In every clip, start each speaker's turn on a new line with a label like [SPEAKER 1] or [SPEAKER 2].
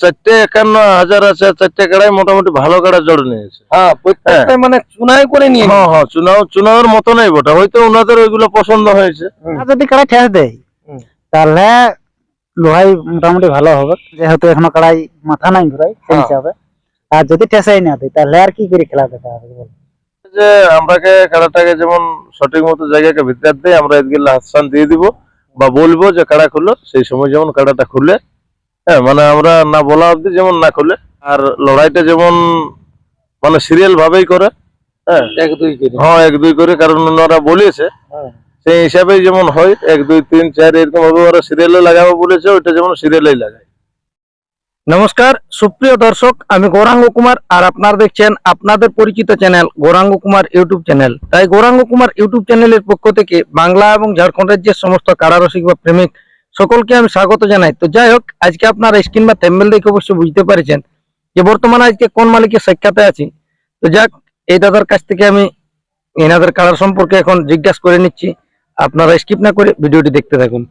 [SPEAKER 1] চারটে একান্ন হাজার আছে চারটে কাড়াই মোটামুটি ভালো কাড়া জড় নিয়েছে।
[SPEAKER 2] হ্যাঁ প্রত্যেকটাই মানে চুনাই করে নিয়ে
[SPEAKER 1] হ্যাঁ হ্যাঁ চুনাও চুনাওয়ের মতো নাই বটে হয়তো ওনাদের ওইগুলো পছন্দ হয়েছে।
[SPEAKER 3] যদি কাড়াই ঠেস দেয় তাহলে লোহাই মোটামুটি ভালো হবে যেহেতু এখনও কাড়াই মাথা নাই ঘুরাই সেই
[SPEAKER 2] হ্যাঁ।
[SPEAKER 3] হিসাবে। আর যদি ঠেসাই না দেয় তাহলে আর কি করে খেলা দেখা হবে বল?
[SPEAKER 1] যে আমরাকে কাড়াটাকে যেমন সঠিক মতো জায়গাকে ভিতর দেয় আমরা এদিকে হাসান দিয়ে দিব বা বলব যে কাড়া খুলো সেই সময় যেমন কাড়াটা খুলে হ্যাঁ মানে আমরা না বলা অবধি যেমন না খুলে আর লড়াইটা যেমন মানে সিরিয়াল ভাবেই করে হ্যাঁ।
[SPEAKER 2] এক দুই করে।
[SPEAKER 1] হ্যাঁ এক দুই করে কারণ ওনারা বলেছে
[SPEAKER 2] হ্যাঁ।
[SPEAKER 1] সেই হিসাবেই যেমন হয় এক দুই তিন চার এরকম ভাবে ওরা সিরিয়ালে লাগাবো বলেছে ওইটা যেমন সিরিয়ালেই লাগায়।
[SPEAKER 2] নমস্কার সুপ্রিয় দর্শক আমি গৌরাঙ্গ কুমার আর আপনারা দেখছেন আপনাদের পরিচিত channel Gouranga Kumar YouTube channel. তাই গৌরাঙ্গ কুমার ইউটিউব চ্যানেলের পক্ষ থেকে বাংলা এবং ঝাড়খণ্ড রাজ্যের সমস্ত কারারসিক বা প্রেমিক সকলকে আমি স্বাগত জানাই। তো যাই হোক আজকে আপনারা স্ক্রিন বা থেম্বেল দেখে অবশ্যই বুঝতে পারছেন যে বর্তমানে আজকে কোন মালিকের সাক্ষাতে আছি। তো যাক এই দাদার কাছ থেকে আমি এনাদের কালার সম্পর্কে এখন জিজ্ঞাসা করে নিচ্ছি। আপনারা স্কিপ না করে ভিডিওটি দেখতে থাকুন।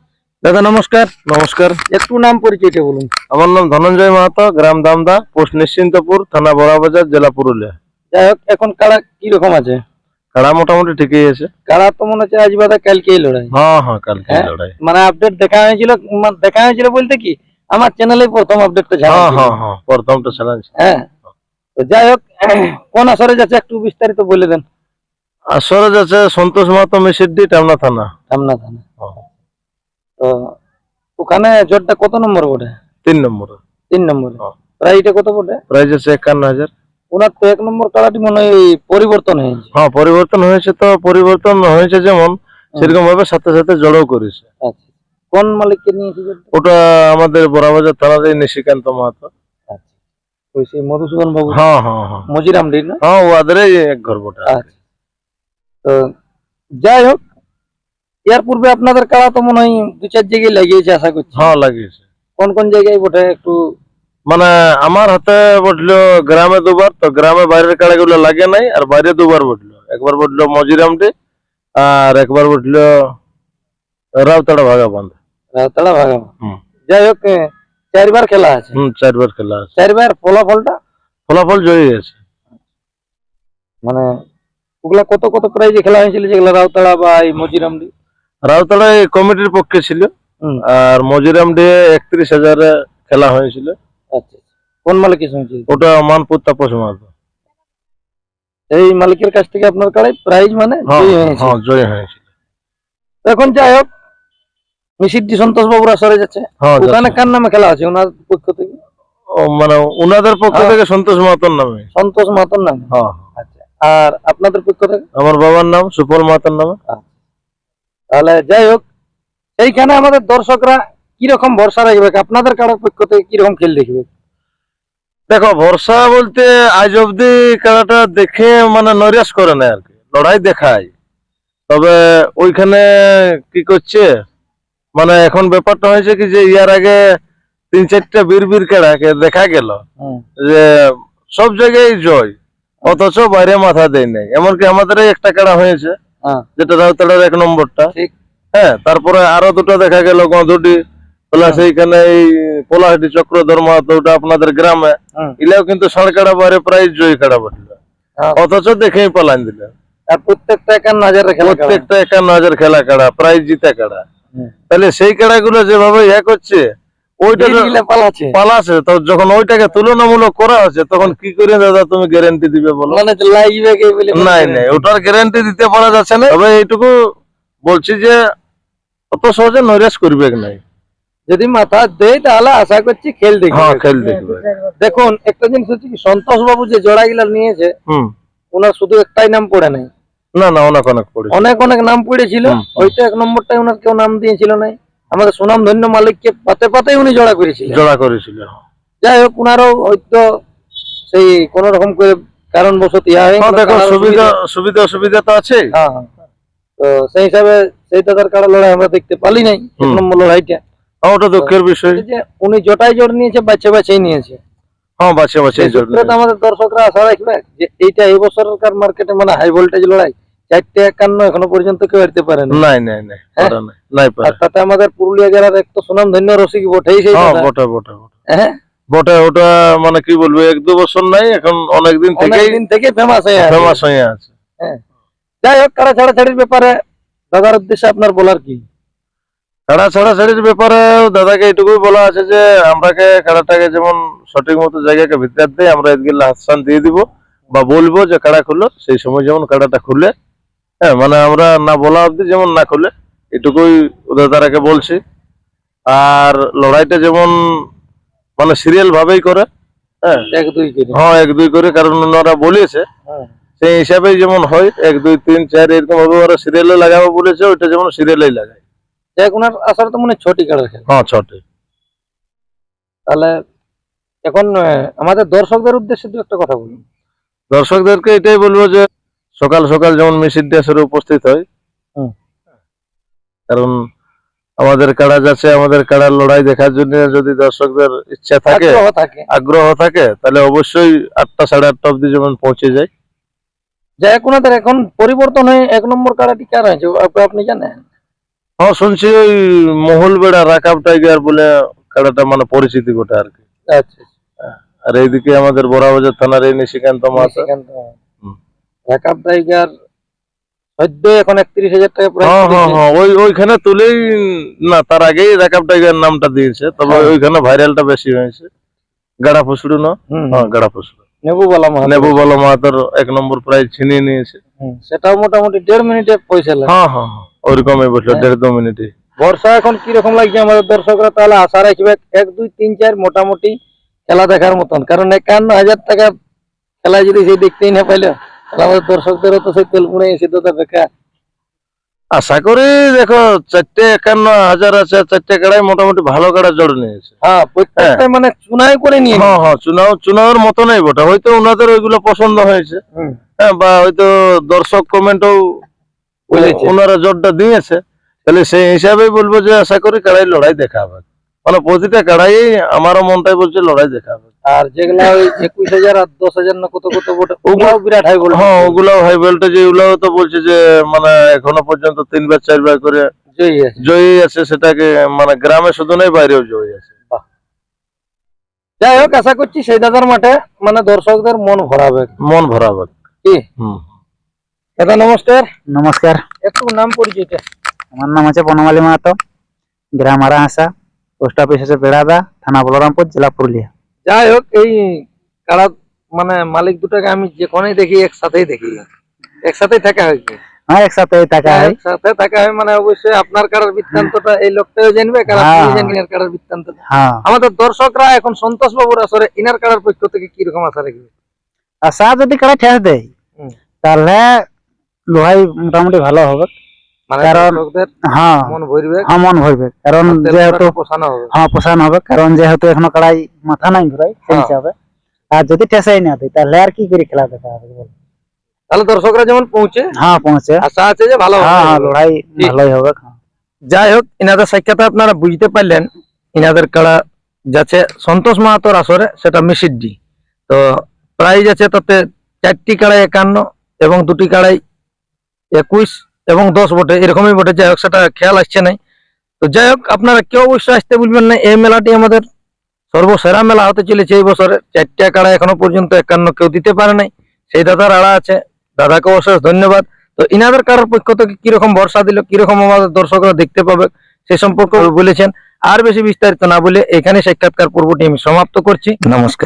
[SPEAKER 2] দাদা নমস্কার।
[SPEAKER 1] নমস্কার।
[SPEAKER 2] একটু নাম পরিচয়টা বলুন।
[SPEAKER 1] আমার নাম ধনঞ্জয় মাহাতো গ্রাম দামদা পোস্ট নিশ্চিন্তপুর থানা বড়াবাজার জেলা পুরুলিয়া।
[SPEAKER 2] যাই হোক এখন কালার কীরকম আছে?
[SPEAKER 1] কাড়া মোটামুটি ঠিকই আছে।
[SPEAKER 2] কারা তো মনে হচ্ছে আজ বাদে কালকেই লড়াই।
[SPEAKER 1] হ্যাঁ হ্যাঁ কালকে
[SPEAKER 2] হ্যাঁ?
[SPEAKER 1] লড়াই।
[SPEAKER 2] মানে আপডেট দেখা হয়েছিল মানে দেখা হয়েছিল বলতে কি আমার চ্যানেলে প্রথম আপডেটটা ছাড়া
[SPEAKER 1] হ্যাঁ হ্যাঁ হ্যাঁ প্রথমটা চালাচ্ছি
[SPEAKER 2] হ্যাঁ তো যাই হোক কোন আসরে যাচ্ছে একটু বিস্তারিত বলে দেন।
[SPEAKER 1] আসরে যাচ্ছে সন্তোষ মাহাতো মিশিড্ডি টামনা থানা।
[SPEAKER 2] সামনা থানা।
[SPEAKER 1] হ্যাঁ।
[SPEAKER 2] তো ওখানে জোরটা কত নম্বর বটে
[SPEAKER 1] তিন নম্বর।
[SPEAKER 2] তিন নম্বরে।
[SPEAKER 1] হ্যাঁ।
[SPEAKER 2] প্রাইসটা কত বটে
[SPEAKER 1] প্রাইস আছে একান্ন হাজার।
[SPEAKER 2] ওনার তো এক নম্বর কালাটি মনে হয় পরিবর্তন হয়েছে।
[SPEAKER 1] হ্যাঁ পরিবর্তন হয়েছে তো পরিবর্তন হয়েছে যেমন সেরকম ভাবে সাথে সাথে জড়ও করেছে।
[SPEAKER 2] আচ্ছা। কোন মালিককে নিয়েছে
[SPEAKER 1] ওটা আমাদের বড়াবাজার এই নিশিকান্ত মাহাতো।
[SPEAKER 2] আচ্ছা। ওই সেই মধুসূদন বাবু?
[SPEAKER 1] হ্যাঁ হ্যাঁ হ্যাঁ।
[SPEAKER 2] মজিরামডি না?
[SPEAKER 1] হ্যাঁ ওদের এক ঘর বটে।
[SPEAKER 2] আচ্ছা। তো যাই হোক এর পূর্বে আপনাদের কারা তো মনে হয় দু চার জায়গায় লাগিয়েছে আশা করছি।
[SPEAKER 1] হ্যাঁ লাগিয়েছে।
[SPEAKER 2] কোন কোন জায়গায় বটে? একটু
[SPEAKER 1] মানে আমার হাতে বটলো গ্রামে দুবার তো গ্রামে বাইরের কাড়াগুলো লাগে নাই আর বাইরে দুবার বটলো। একবার বটলো মজিরামটি আর একবার বটলো রাউতাড়া ভাগা বান্ধ
[SPEAKER 2] তারা ভাগা। যাই হোক চারবার খেলা আছে।
[SPEAKER 1] হম চারবার খেলা আছে।
[SPEAKER 2] চারবার ফলাফলটা?
[SPEAKER 1] ফলাফল জয়ী আছে
[SPEAKER 2] মানে ওগুলা কত কত প্রাইজে খেলা হয়েছিল যেগুলো রাউতাড়া বা এই মজিরামডি
[SPEAKER 1] রাউতাড়া এই কমিটির পক্ষে ছিল আর মজিরাম ডে একত্রিশ হাজারে খেলা হয়েছিল।
[SPEAKER 2] আচ্ছা কোন মালিকের সঙ্গে
[SPEAKER 1] ওটা মানপুর তাপস মাহাতো।
[SPEAKER 2] এই মালিকের কাছ থেকে আপনার কাড়াই প্রাইজ মানে
[SPEAKER 1] হ্যাঁ
[SPEAKER 2] জয়ী হয়েছে।
[SPEAKER 1] হ্যাঁ জয় হয়েছিল
[SPEAKER 2] তো এখন যাই হোক সন্তোষ বাবুরা সরে যাচ্ছে।
[SPEAKER 1] হ্যাঁ
[SPEAKER 2] ওখানে কার নামে খেলা আছে ওনার পক্ষ থেকে?
[SPEAKER 1] ও, মানে উনাদের পক্ষ
[SPEAKER 2] হ্যাঁ।
[SPEAKER 1] থেকে সন্তোষ মাহাতোর নামে।
[SPEAKER 2] সন্তোষ মাতন নামে?
[SPEAKER 1] হ্যাঁ
[SPEAKER 2] আচ্ছা আর আপনাদের পক্ষ থেকে?
[SPEAKER 1] আমার বাবার নাম সুফল মাহাতোর নামে।
[SPEAKER 2] তাহলে যাই হোক এইখানে আমাদের দর্শকরা কীরকম ভরসা রাখবে? আপনাদের কারোর পক্ষ থেকে কীরকম খেল দেখবে?
[SPEAKER 1] দেখো ভরসা বলতে আজ অব্দি খেলাটা দেখে মানে নৈরাশ করে না আর কি। লড়াই দেখায়। তবে ওইখানে কি করছে? মানে এখন ব্যাপারটা হয়েছে কি যে ইয়ার আগে তিন চারটা বীর বীর খেলাকে দেখা গেল। যে সব জায়গায় জয়। অথচ বাইরে মাথা দেয় নাই। এমনকি আমাদের একটা খেলা হয়েছে
[SPEAKER 2] হ্যাঁ।
[SPEAKER 1] যেটা রাউতাড়ার এক নম্বরটা। হ্যাঁ তারপরে আরও দুটো দেখা গেল গঁধুটি প্লাস এইখানে এই পোলাহাটি চক্রধর মাহাতো ওটা আপনাদের গ্রামে।
[SPEAKER 2] হুম।
[SPEAKER 1] ইলেও কিন্তু কাড়া বাইরে প্রায় জয়ী কাড়া বসল
[SPEAKER 2] হ্যাঁ।
[SPEAKER 1] অথচ দেখেই পালান দিল
[SPEAKER 2] আর প্রত্যেকটা একান্ন খেলা
[SPEAKER 1] প্রত্যেকটা একান্ন হাজার খেলা কাড়া প্রাইজ জিতে কাড়া তাহলে সেই যেভাবে ইয়ে করছে ওইটা তো পালাছে তো যখন ওইটাকে তুলনামূলক করা হচ্ছে তখন কি করে দাদা তুমি গ্যারেন্টি দিবে বলো?
[SPEAKER 2] মানে
[SPEAKER 1] নাই নাই ওটার গ্যারান্টি দিতে পারা যাচ্ছে না। তবে এইটুকু বলছি যে অত সহজে নৈরাশ করবে নাই।
[SPEAKER 2] যদি মাথা দেয় তাহলে আশা করছি খেল দেখবে।
[SPEAKER 1] হ্যাঁ খেল দেখবে।
[SPEAKER 2] দেখুন একটা জিনিস হচ্ছে কি সন্তোষ বাবু যে জোড়া গুলা নিয়েছে ওনার শুধু একটাই নাম পড়ে নাই।
[SPEAKER 1] না না অনেক অনেক পড়ে
[SPEAKER 2] অনেক অনেক নাম পড়েছিল হয়তো এক নম্বরটাই ওনার কেউ নাম দিয়েছিল নাই। আমাদের সুনাম ধন্য মালিককে পাতে পাতেই উনি জোড়া করেছিলেন।
[SPEAKER 1] জোড়া করেছিল।
[SPEAKER 2] যাই হোক ওনারও হয়তো সেই কোন রকম করে কারণবশত ইয়া হয়ে
[SPEAKER 1] হ্যাঁ দেখো
[SPEAKER 2] কারণ
[SPEAKER 1] সুবিধা সুবিধা অসুবিধা তো আছে।
[SPEAKER 2] হ্যাঁ হ্যাঁ। তো সেই হিসাবে সেই টাকার কারও লড়াই আমরা দেখতে পালি নাই এক নম্বর লড়াইটা।
[SPEAKER 1] ওটা দুঃখের বিষয়।
[SPEAKER 2] যে উনি জটাই জোর নিয়েছে বাচ্চা বাচ্চাই নিয়েছে।
[SPEAKER 1] হ্যাঁ বাছে
[SPEAKER 2] সেই সূত্রে তো আমাদের দর্শকরা আশা রাখবে যে এইটা এই বছরকার মার্কেটে মানে হাই ভোল্টেজ লড়াই চারটে একান্ন এখনও পর্যন্ত কেউ হারতে পারে
[SPEAKER 1] নাই নাই নাই
[SPEAKER 2] হ্যাঁ?
[SPEAKER 1] নাই পারে।
[SPEAKER 2] তাতে আমাদের পুরুলিয়া জেলার এক তো সুনাম ধন্য রসিক বটেই সেই
[SPEAKER 1] হ্যাঁ বটে বটে বটে।
[SPEAKER 2] হ্যাঁ?
[SPEAKER 1] বটে ওটা মানে কি বলব এক দু বছর নাই এখন অনেকদিন থেকেই
[SPEAKER 2] অনেকদিন থেকে ফেমাস হয়ে আছে।
[SPEAKER 1] ফেমাস হয়ে আছে। হ্যাঁ।
[SPEAKER 2] যাই হোক কারা ছাড়াছাড়ির ব্যাপারে দাদার উদ্দেশ্যে আপনার বলার কি?
[SPEAKER 1] কাড়া ছাড়াছাড়ির ব্যাপারে দাদাকে এটুকুই বলা আছে যে আমরাকে কাড়াটাকে যেমন সঠিক মতো জায়গাকে ভিতরে দেয় আমরা এদিকে হাতসান দিয়ে দিব। বা বলব যে কাড়া খুলো সেই সময় যেমন কাড়াটা খুলে হ্যাঁ মানে আমরা না বলা অবধি যেমন না খুলে এটুকুই ওদের দাদারাকে বলছি। আর লড়াইটা যেমন মানে সিরিয়াল ভাবেই করে হ্যাঁ
[SPEAKER 2] এক দুই করে।
[SPEAKER 1] হ্যাঁ এক দুই করে কারণ ওনারা বলেছে
[SPEAKER 2] হ্যাঁ।
[SPEAKER 1] সেই হিসাবেই যেমন হয় এক দুই তিন চার এরকম ভাবে ওরা সিরিয়ালে লাগাবো বলেছে ওইটা যেমন সিরিয়ালেই লাগায়।
[SPEAKER 2] যাই ওনার আসার তো মনে হয় ছটি কাড়ার খেলা।
[SPEAKER 1] হ্যাঁ ছটে।
[SPEAKER 2] তাহলে এখন আমাদের দর্শকদের উদ্দেশ্যে দু একটা কথা বলুন।
[SPEAKER 1] দর্শকদেরকে এটাই বলব যে সকাল সকাল যেমন মিছিল ড্যাসের উপস্থিত হয়। কারণ আমাদের কাড়া যাচ্ছে আমাদের কাড়ার লড়াই দেখার জন্য যদি দর্শকদের ইচ্ছা থাকে
[SPEAKER 2] আগ্রহ থাকে।
[SPEAKER 1] তাহলে অবশ্যই আটটা সাড়ে আটটা অব্দি যেমন পৌঁছে যায়।
[SPEAKER 2] যাই ওনাদের এখন পরিবর্তন হয়ে এক নম্বর কাড়াটি কার হয়েছে আপনি জানেন?
[SPEAKER 1] হ্যাঁ শুনছি ওই মহল বেড়া রাকাব টাইগার বলে কাড়াটা মানে পরিচিতি গোটা আর কি
[SPEAKER 2] আচ্ছা
[SPEAKER 1] আর এইদিকে আমাদের বড়াবাজার থানার এই নিশিকান্ত মাছ
[SPEAKER 2] থেকে টাইগার সদ্য এখন একত্রিশ হাজার টাকা
[SPEAKER 1] হ্যাঁ হ্যাঁ হ্যাঁ ওই ওইখানে তুলেই না তার আগেই রাকাব টাইগার নামটা দিয়েছে। তবে
[SPEAKER 2] হ্যাঁ।
[SPEAKER 1] ওইখানে ভাইরালটা বেশি হয়েছে। গাড়া ফুসড়ু না? হ্যাঁ গাড়া ফুসড়ু।
[SPEAKER 2] মাহাতো।
[SPEAKER 1] মাহাতর। এক নম্বর প্রাইজ ছিনিয়ে নিয়েছে।
[SPEAKER 2] সেটাও মোটামুটি দেড় মিনিটে পয়সা লাগে।
[SPEAKER 1] হ্যাঁ হ্যাঁ। হ্যাঁ ওইরকমই বসল
[SPEAKER 2] হ্যাঁ।
[SPEAKER 1] দেড় দু মিনিটে
[SPEAKER 2] বর্ষা এখন কীরকম লাগছে আমাদের দর্শকরা? তাহলে আশা রাখবে এক দুই তিন চার মোটামুটি খেলা দেখার মতন। কারণ একান্ন হাজার টাকা খেলা যদি সেই দেখতেই না পাইলে তাহলে আমাদের দর্শকদেরও তো সেই তেল পুনে এসে তো বেকার
[SPEAKER 1] আশা করি দেখো চারটে একান্ন হাজার আছে চারটে কাড়াই মোটামুটি ভালো কাড়া জড় নিয়েছে।
[SPEAKER 2] হ্যাঁ প্রত্যেকটা মানে চুনাই করে নিয়ে
[SPEAKER 1] হ্যাঁ হ্যাঁ চুনাও চুনাওয়ের মতো নেই বটে। হয়তো ওনাদের ওইগুলো পছন্দ হয়েছে। হ্যাঁ বা হয়তো দর্শক কমেন্টও। ওনারা জোরটা দিয়েছে। তাহলে সেই হিসাবেই বলব যে আশা করি কাড়াই লড়াই দেখা হবে। মানে প্রতিটা কাড়াই আমারও মনটাই বলছে লড়াই দেখা হবে।
[SPEAKER 2] আর যেগুলা ওই একুশ হাজার আর দশ হাজার না কত কত ওগুলাও বিরাট হাই বলে
[SPEAKER 1] হ্যাঁ ওগুলো হাই ভোল্টেজ এগুলো তো বলছে যে মানে এখনও পর্যন্ত তিনবার চারবার করে
[SPEAKER 2] জয়ী আছে।
[SPEAKER 1] জয়ী আছে সেটাকে মানে গ্রামে শুধু নয় বাইরেও জয়ী আছে।
[SPEAKER 2] যাই হোক আশা করছি সেই দাদার মাঠে মানে দর্শকদের মন ভরাবে।
[SPEAKER 1] মন ভরাবে।
[SPEAKER 2] কি?
[SPEAKER 1] হুম।
[SPEAKER 2] দাদা নমস্কার।
[SPEAKER 3] নমস্কার।
[SPEAKER 2] একটু নাম পরিচয়টা
[SPEAKER 3] আমার নাম আছে বনমালী মাহাতো গ্রাম আরাহাসা পোস্ট অফিস আছে বেড়াদা থানা বলরামপুর জেলা পুরুলিয়া।
[SPEAKER 2] যাই হোক এই কারা মানে মালিক দুটাকে আমি যেখানেই দেখি একসাথেই দেখি। একসাথেই থাকা
[SPEAKER 3] হ্যাঁ একসাথে টাকা হয়।
[SPEAKER 2] একসাথে থাকা হয় মানে অবশ্যই আপনার কারার বৃত্তান্তটা এই লোকটাও জানবে কারা
[SPEAKER 3] হ্যাঁ।
[SPEAKER 2] আপনি জানবেন এর কারার বৃত্তান্তটা।
[SPEAKER 3] হ্যাঁ।
[SPEAKER 2] আমাদের দর্শকরা এখন সন্তোষ বাবুর আসরে ইনার কারার পক্ষ থেকে কীরকম আশা রাখবে
[SPEAKER 3] আশা যদি কারা ঠেস দেয় তাহলে লোহাই মোটামুটি ভালো হবে।
[SPEAKER 2] মানে
[SPEAKER 3] কারণ- হ্যাঁ
[SPEAKER 2] মন ভরবে
[SPEAKER 3] হ্যাঁ মন ভরবে। কারণ যেহেতু হ্যাঁ পোষানো হবে। কারণ যেহেতু এখনও কাড়াই মাথা নাই ঘুরাই সেই
[SPEAKER 2] হ্যাঁ।
[SPEAKER 3] হিসাবে। আর যদি ঠেসাই না দেয় তাহলে আর কি করে খেলা দেখা হবে
[SPEAKER 2] তাহলে দর্শকরা যেমন পৌঁছে
[SPEAKER 3] হ্যাঁ পৌঁছে।
[SPEAKER 2] আশা আছে যে ভালো
[SPEAKER 3] হ্যাঁ হ্যাঁ লড়াই ভালোই হবে। হ্যাঁ।
[SPEAKER 2] যাই হোক ইনাদের সাক্ষাৎ আপনারা বুঝতে পারলেন ইনাদের কাড়া যাচ্ছে সন্তোষ মাহাতোর আসরে সেটা মিসিডি তো প্রাইজ আছে তাতে চারটি কাড়াই একান্ন এবং দুটি কাড়াই একুশ এবং দশ বটে এরকমই বটে যাই হোক, সেটা খেয়াল আসছে নাই। তো যাই হোক, আপনারা কেউ অবশ্যই আসতে বলবেন না। এই মেলাটি আমাদের সর্বসেরা মেলা হতে চলেছে এই বছরে। চারটা কাড়া এখনও পর্যন্ত একান্ন কেউ দিতে পারে নাই। সেই দাদার আড়া আছে। দাদাকে অশেষ ধন্যবাদ। তো ইনাদের কারোর পক্ষ থেকে কীরকম ভরসা দিল, কীরকম আমাদের দর্শকরা দেখতে পাবে, সে সম্পর্কে বলেছেন। আর বেশি বিস্তারিত না বলে এখানে সাক্ষাৎকার পর্বটি আমি সমাপ্ত করছি। নমস্কার।